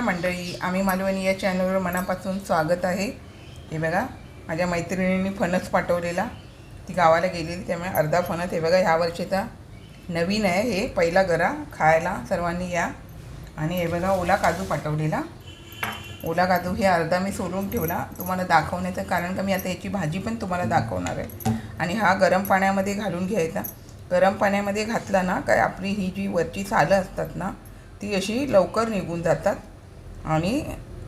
नमस्कार मंडळी आम्ही मालवणी या चॅनलवर मनापासून स्वागत आहे. हे बघा माझ्या मैत्रिणींनी फणस पाठवलेला. ती गावाला गेलेली त्यामुळे अर्धा फणस. हे बघा ह्या वर्षीचा नवीन आहे. हे पहिला गरा खायला सर्वांनी या. आणि हे बघा ओला काजू पाठवलेला. ओला काजू हे अर्धा मी सोडून ठेवला. तुम्हाला दाखवण्याचं कारण का मी आता याची भाजी पण तुम्हाला दाखवणार आहे. आणि हा गरम पाण्यामध्ये घालून घ्यायचा. गरम पाण्यामध्ये घातला ना काय आपली ही जी वरची सालं असतात ना ती अशी लवकर निघून जातात. आणि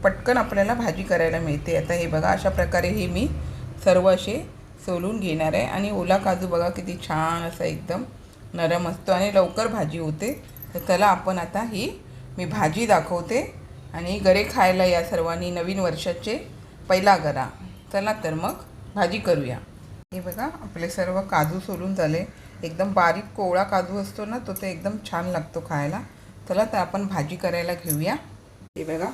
पटकन आपल्याला भाजी करायला मिळते. आता हे बघा अशा प्रकारे हे मी सर्व असे सोलून घेणार आहे. आणि ओला काजू बघा किती छान असा एकदम नरम असतो आणि लवकर भाजी होते. तर चला आपण आता ही मी भाजी दाखवते. आणि गरे खायला या सर्वांनी नवीन वर्षाचे पहिला गरा. चला तर मग भाजी करूया. हे बघा आपले सर्व काजू सोलून झाले. एकदम बारीक कोवळा काजू असतो ना तो ते एकदम छान लागतो खायला. चला तर आपण भाजी करायला घेऊया. हे बघा.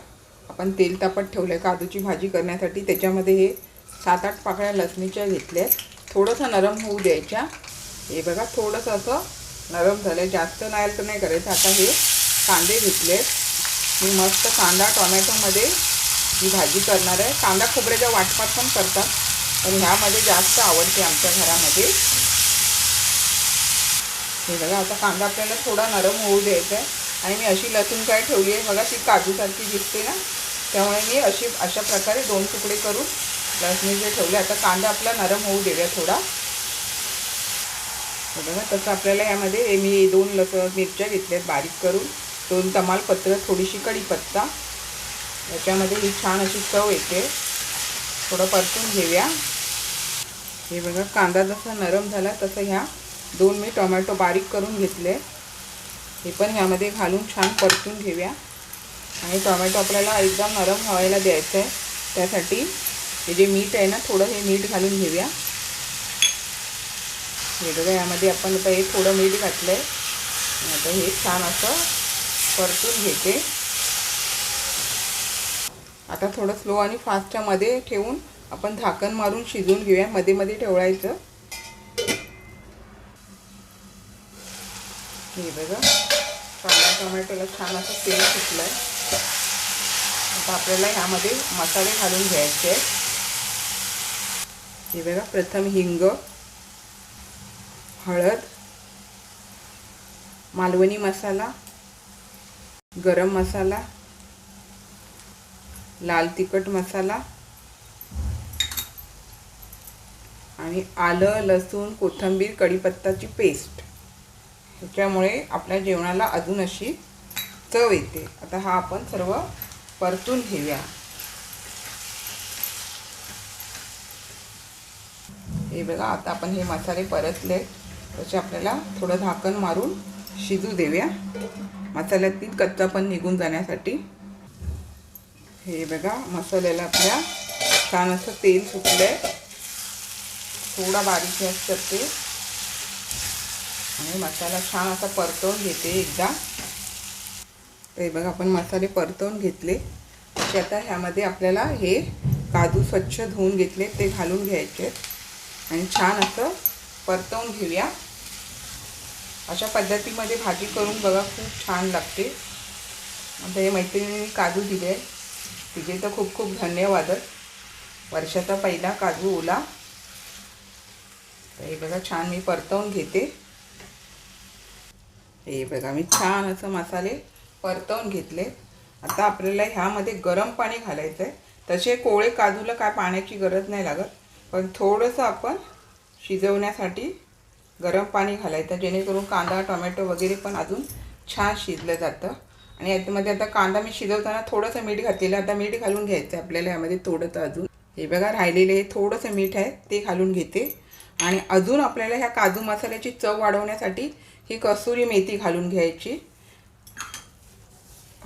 आपण तेल तापत ठेवलं आहे काजूची भाजी करण्यासाठी. त्याच्यामध्ये हे सात आठ पाकळ्या लसणीच्या घेतल्या थोडंसं नरम होऊ द्यायच्या. हे बघा थोडंसं असं नरम झालं आहे जास्त नाही तर नाही करायचं. आता हे कांदे घेतले मी मस्त कांदा टोमॅटोमध्ये ही भाजी करणार आहे. कांदा खोबऱ्याच्या वाटपात पण करतात. पण ह्यामध्ये जास्त आवडते आमच्या घरामध्ये. हे बघा आता कांदा आपल्याला थोडा नरम होऊ द्यायचा आहे. आणि मी अशी लसूण काय ठेवली आहे. बघा ती काजूसारखी दिसते ना. त्यामुळे मी अशी अशा प्रकारे दोन तुकडे करून लसणी जे ठेवले. आता कांदा आपला नरम होऊ देऊया थोडा. बघा तसं आपल्याला यामध्ये हे मी दोन लस मिरच्या घेतल्यात बारीक करून. दोन तमालपत्र थोडीशी कढीपत्ता. याच्यामध्ये ही छान अशी चव येते. थोडं परतून घेऊया. हे बघा कांदा जसा नरम झाला तसं ह्या दोन मी टोमॅटो बारीक करून घेतले. हे पण ह्यामध्ये घालून छान परतून घेऊया. आणि टोमॅटो आपल्याला एकदम नरम व्हायला द्यायचं आहे त्यासाठी हे जे मीठ आहे ना थोडं हे मीठ घालून घेऊया. हे बघा यामध्ये आपण आता हे थोडं मीठ घातलं आहे आता हे छान असं परतून घेते. आता थोडं स्लो आणि फास्टच्या मध्ये ठेवून आपण झाकण मारून शिजवून घेऊया. मध्ये मध्ये ठेवायचं हे बघा. कांदा टोमॅटोला छान असं तेल सुटलं आहे आता आपल्याला ह्यामध्ये मसाले घालून घ्यायचे आहेत. हे बघा प्रथम हिंग हळद मालवणी मसाला गरम मसाला लाल तिखट मसाला आणि आलं लसूण कोथिंबीर कढीपत्ताची पेस्ट. त्याच्यामुळे आपल्या जेवणाला अजून अशी चव येते. आता हा आपण सर्व परतून घेऊया. हे बघा आता आपण हे मसाले परतले. तसे आपल्याला थोडं झाकण मारून शिजू देऊया. मसाल्यातील कच्चा पण निघून जाण्यासाठी. हे बघा मसाल्याला आपल्या छान असं तेल सुटलं आहे थोडा बारीक गॅस करते. आणि मसाला छान असा परतवून घेते एकदा. हे बघा आपण मसाले परतवून घेतले. की आता ह्यामध्ये आपल्याला हे काजू स्वच्छ धुवून घेतले ते घालून घ्यायचे. आणि छान असं परतवून घेऊया. अशा पद्धतीमध्ये भाजी करून बघा खूप छान लागते. आता हे मैत्रिणीने काजू दिले. तिचे तर खूप खूप धन्यवाद. वर्षाचा पहिला काजू ओला. हे बघा छान मी परतवून घेते. हे बघा मी छान असं मसाले परतवून घेतले. आता आपल्याला ह्यामध्ये गरम पाणी घालायचं आहे तसे कोळे काजूला काय पाण्याची गरज नाही लागत. पण थोडंसं आपण शिजवण्यासाठी गरम पाणी घालायचं जेणेकरून कांदा टोमॅटो वगैरे पण अजून छान शिजलं जातं. आणि याच्यामध्ये आता कांदा मी शिजवताना थोडंसं मीठ घातलेलं आता मीठ घालून घ्यायचं आहे आपल्याला यामध्ये थोडंसं अजून. हे बघा राहिलेले हे थोडंसं मीठ आहे ते घालून घेते. आणि अजून आपल्याला ह्या काजू मसाल्याची चव वाढवण्यासाठी ही कसुरी मेथी घालून घ्यायची.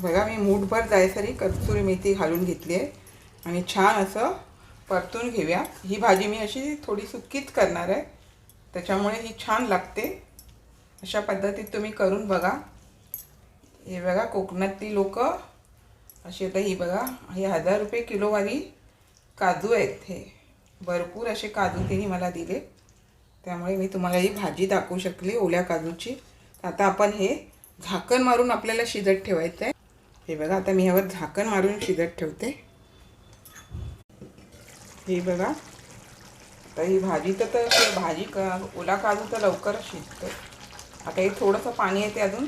बघा मी मूठभर जायसरी कसुरी मेथी घालून घेतली आहे. आणि छान असं परतून घेऊया. ही भाजी मी अशी थोडी सुकीच करणार आहे. त्याच्यामुळे ही छान लागते. अशा पद्धतीत तुम्ही करून बघा. हे बघा कोकणातली लोक अशी आता ही बघा हे हजार रुपये किलोवाली काजू आहेत हे. भरपूर असे काजू तिने मला दिले. त्यामुळे मी तुम्हाला ही भाजी दाखवू शकली ओल्या काजूची. आता आपण हे झाकण मारून आपल्याला शिजत ठेवायचं आहे हे बघा आता मी ह्यावर झाकण मारून शिजत ठेवते. हे बघा आता ही भाजी तर भाजी का ओला काजू तर लवकरच शिजतो आता हे थोडंसं पाणी येते अजून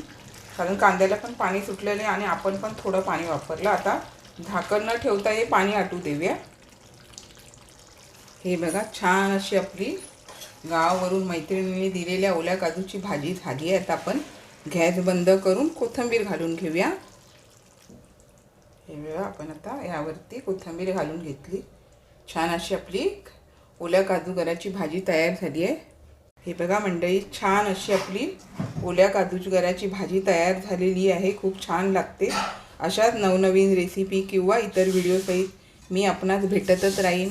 कारण कांद्याला पण पाणी सुटलेलं आहे आणि आपण पण थोडं पाणी वापरलं. आता झाकण न ठेवता हे पाणी आटू देऊया. हे बघा छान अशी आपली गावावरून मैत्रिणींनी दिलेल्या ओल्या काजूची भाजी झाली आहे आता आपण गॅस बंद करून कोथिंबीर घालून घेऊया. हे बघा आपण आता यावरती कोथिंबीर घालून घेतली. छान अशी आपली ओल्या काजूगराची भाजी तयार झाली आहे. हे बघा मंडळी छान अशी आपली ओल्या काजूची गराची भाजी तयार झालेली आहे. खूप छान लागते. अशाच नवनवीन रेसिपी किंवा इतर व्हिडिओसहित मी आपणास भेटतच राहीन.